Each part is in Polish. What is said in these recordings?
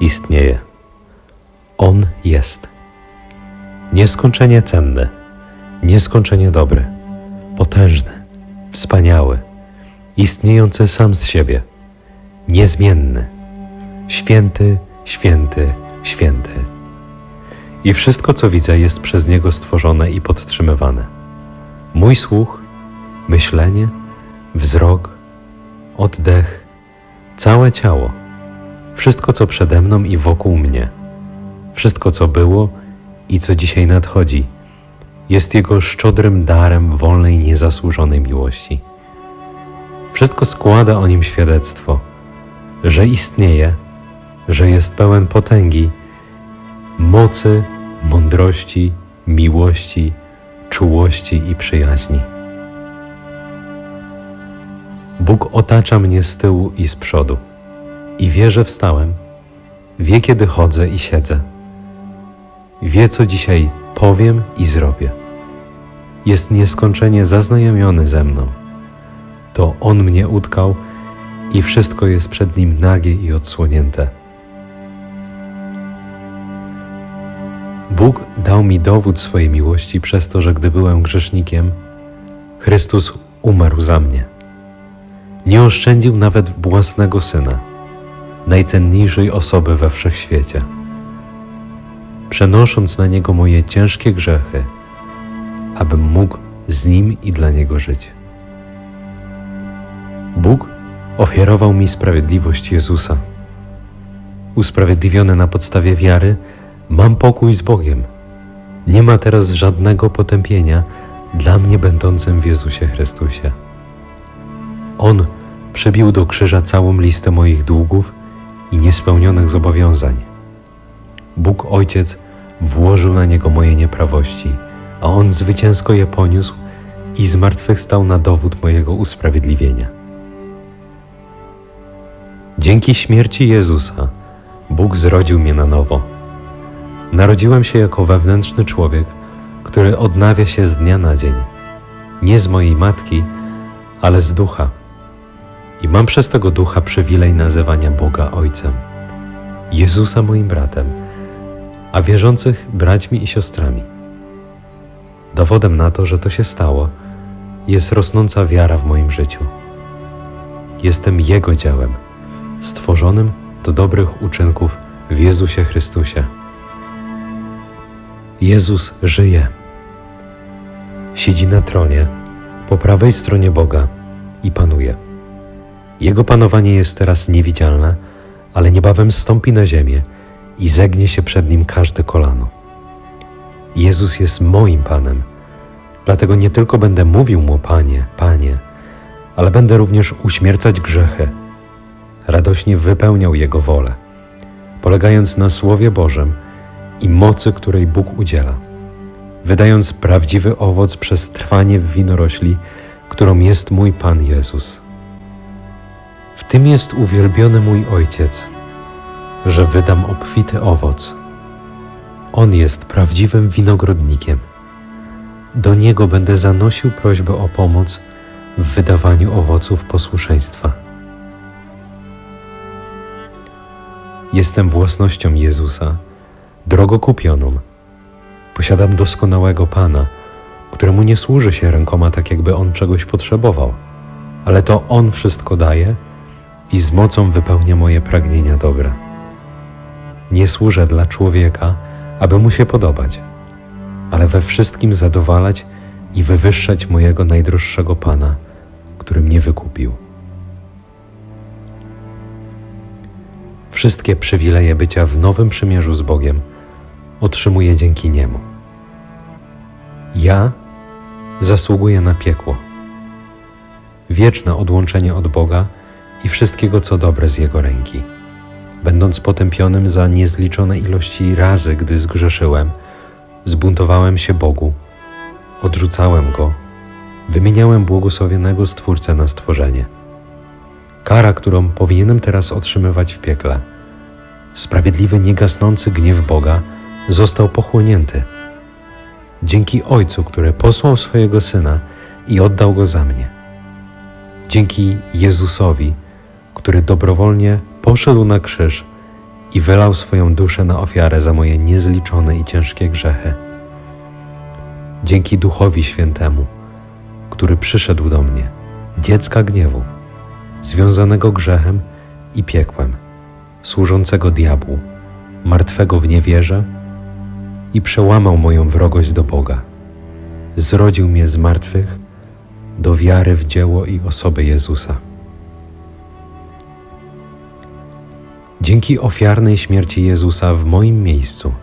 istnieje. On jest. Nieskończenie cenny, nieskończenie dobry, potężny, wspaniały, istniejący sam z siebie, niezmienny, święty, święty, święty. I wszystko, co widzę, jest przez Niego stworzone i podtrzymywane. Mój słuch, myślenie, wzrok, oddech, całe ciało, wszystko, co przede mną i wokół mnie, wszystko, co było i co dzisiaj nadchodzi, jest Jego szczodrym darem wolnej, niezasłużonej miłości. Wszystko składa o Nim świadectwo, że istnieje, że jest pełen potęgi, mocy, mądrości, miłości, czułości i przyjaźni. Bóg otacza mnie z tyłu i z przodu i wie, że wstałem, wie, kiedy chodzę i siedzę, wie, co dzisiaj powiem i zrobię. Jest nieskończenie zaznajomiony ze mną. To On mnie utkał i wszystko jest przed Nim nagie i odsłonięte. Bóg dał mi dowód swojej miłości przez to, że gdy byłem grzesznikiem, Chrystus umarł za mnie. Nie oszczędził nawet własnego syna, najcenniejszej osoby we wszechświecie, przenosząc na niego moje ciężkie grzechy, abym mógł z nim i dla niego żyć. Bóg ofiarował mi sprawiedliwość Jezusa. Usprawiedliwiony na podstawie wiary, mam pokój z Bogiem. Nie ma teraz żadnego potępienia dla mnie będącym w Jezusie Chrystusie. On przybił do krzyża całą listę moich długów i niespełnionych zobowiązań. Bóg Ojciec włożył na niego moje nieprawości, a on zwycięsko je poniósł i zmartwychwstał na dowód mojego usprawiedliwienia. Dzięki śmierci Jezusa Bóg zrodził mnie na nowo. Narodziłem się jako wewnętrzny człowiek, który odnawia się z dnia na dzień, nie z mojej matki, ale z ducha. I mam przez tego ducha przywilej nazywania Boga Ojcem, Jezusa moim bratem, a wierzących braćmi i siostrami. Dowodem na to, że to się stało, jest rosnąca wiara w moim życiu. Jestem Jego dziełem, stworzonym do dobrych uczynków w Jezusie Chrystusie. Jezus żyje. Siedzi na tronie po prawej stronie Boga i panuje. Jego panowanie jest teraz niewidzialne, ale niebawem stąpi na ziemię i zegnie się przed nim każde kolano. Jezus jest moim Panem, dlatego nie tylko będę mówił mu Panie, Panie, ale będę również uśmiercać grzechy, radośnie wypełniał Jego wolę, polegając na Słowie Bożym i mocy, której Bóg udziela, wydając prawdziwy owoc przez trwanie w winorośli, którą jest mój Pan Jezus. Tym jest uwielbiony mój Ojciec, że wydam obfity owoc. On jest prawdziwym winogrodnikiem. Do Niego będę zanosił prośbę o pomoc w wydawaniu owoców posłuszeństwa. Jestem własnością Jezusa, drogo kupioną. Posiadam doskonałego Pana, któremu nie służy się rękoma tak, jakby On czegoś potrzebował, ale to On wszystko daje i z mocą wypełnia moje pragnienia dobra. Nie służę dla człowieka, aby mu się podobać, ale we wszystkim zadowalać i wywyższać mojego najdroższego Pana, który mnie wykupił. Wszystkie przywileje bycia w nowym przymierzu z Bogiem otrzymuję dzięki Niemu. Ja zasługuję na piekło, wieczne odłączenie od Boga i wszystkiego, co dobre z Jego ręki. Będąc potępionym za niezliczone ilości razy, gdy zgrzeszyłem, zbuntowałem się Bogu, odrzucałem Go, wymieniałem błogosławionego Stwórcę na stworzenie. Kara, którą powinienem teraz otrzymywać w piekle, sprawiedliwy, niegasnący gniew Boga został pochłonięty. Dzięki Ojcu, który posłał swojego Syna i oddał Go za mnie. Dzięki Jezusowi, który dobrowolnie poszedł na krzyż i wylał swoją duszę na ofiarę za moje niezliczone i ciężkie grzechy. Dzięki Duchowi Świętemu, który przyszedł do mnie, dziecka gniewu, związanego grzechem i piekłem, służącego diabłu, martwego w niewierze i przełamał moją wrogość do Boga. Zrodził mnie z martwych do wiary w dzieło i osobę Jezusa. Dzięki ofiarnej śmierci Jezusa w moim miejscu,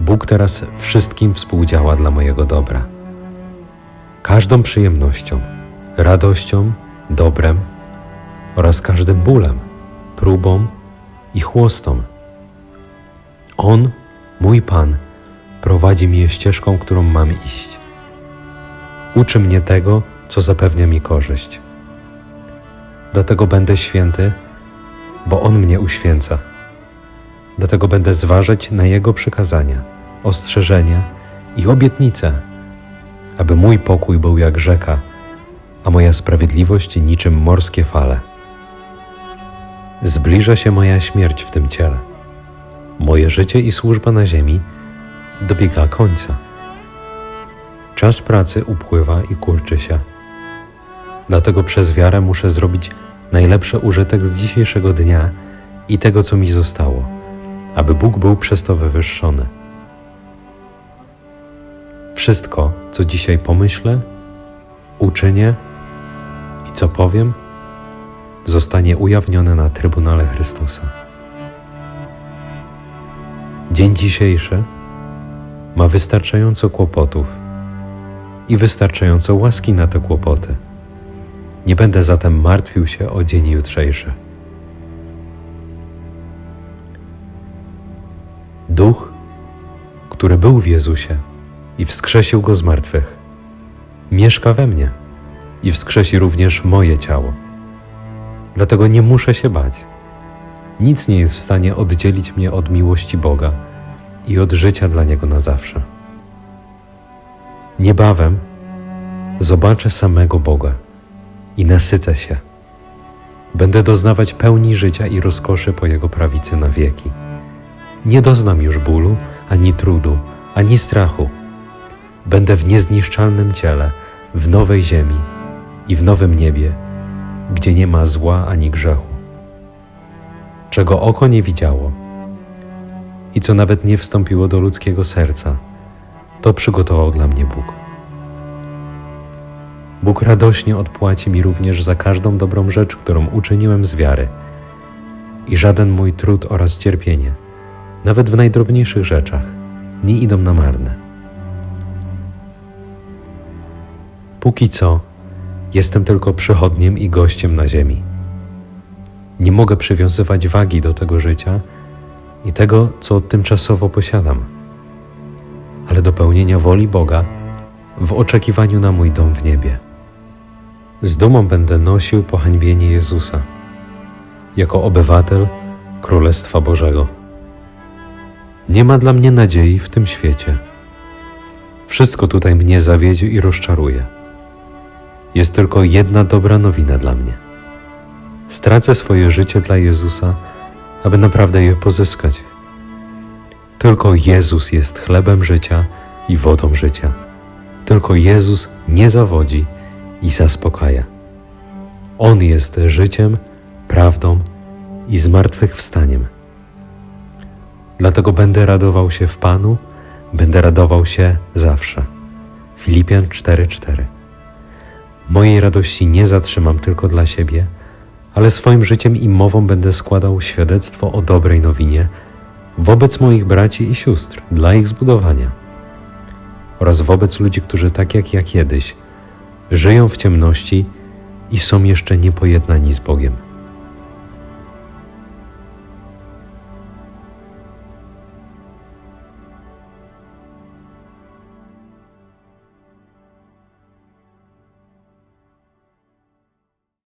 Bóg teraz wszystkim współdziała dla mojego dobra. Każdą przyjemnością, radością, dobrem oraz każdym bólem, próbą i chłostą. On, mój Pan, prowadzi mnie ścieżką, którą mam iść. Uczy mnie tego, co zapewnia mi korzyść. Dlatego będę święty, bo On mnie uświęca. Dlatego będę zważać na Jego przykazania, ostrzeżenia i obietnice, aby mój pokój był jak rzeka, a moja sprawiedliwość niczym morskie fale. Zbliża się moja śmierć w tym ciele. Moje życie i służba na ziemi dobiega końca. Czas pracy upływa i kurczy się. Dlatego przez wiarę muszę zrobić najlepszy użytek z dzisiejszego dnia i tego, co mi zostało, aby Bóg był przez to wywyższony. Wszystko, co dzisiaj pomyślę, uczynię i co powiem, zostanie ujawnione na Trybunale Chrystusa. Dzień dzisiejszy ma wystarczająco kłopotów i wystarczająco łaski na te kłopoty. Nie będę zatem martwił się o dzień jutrzejszy. Duch, który był w Jezusie i wskrzesił go z martwych, mieszka we mnie i wskrzesi również moje ciało. Dlatego nie muszę się bać. Nic nie jest w stanie oddzielić mnie od miłości Boga i od życia dla Niego na zawsze. Niebawem zobaczę samego Boga i nasycę się. Będę doznawać pełni życia i rozkoszy po Jego prawicy na wieki. Nie doznam już bólu, ani trudu, ani strachu. Będę w niezniszczalnym ciele, w nowej ziemi i w nowym niebie, gdzie nie ma zła ani grzechu. Czego oko nie widziało i co nawet nie wstąpiło do ludzkiego serca, to przygotował dla mnie Bóg. Bóg radośnie odpłaci mi również za każdą dobrą rzecz, którą uczyniłem z wiary. I żaden mój trud oraz cierpienie, nawet w najdrobniejszych rzeczach, nie idą na marne. Póki co, jestem tylko przychodniem i gościem na ziemi. Nie mogę przywiązywać wagi do tego życia i tego, co tymczasowo posiadam, ale do pełnienia woli Boga w oczekiwaniu na mój dom w niebie. Z dumą będę nosił pohańbienie Jezusa jako obywatel Królestwa Bożego. Nie ma dla mnie nadziei w tym świecie. Wszystko tutaj mnie zawiedzie i rozczaruje. Jest tylko jedna dobra nowina dla mnie. Stracę swoje życie dla Jezusa, aby naprawdę je pozyskać. Tylko Jezus jest chlebem życia i wodą życia. Tylko Jezus nie zawodzi i zaspokaja. On jest życiem, prawdą i zmartwychwstaniem. Dlatego będę radował się w Panu, będę radował się zawsze. Filipian 4:4. Mojej radości nie zatrzymam tylko dla siebie, ale swoim życiem i mową będę składał świadectwo o dobrej nowinie wobec moich braci i sióstr dla ich zbudowania oraz wobec ludzi, którzy tak jak ja kiedyś żyją w ciemności i są jeszcze niepojednani z Bogiem.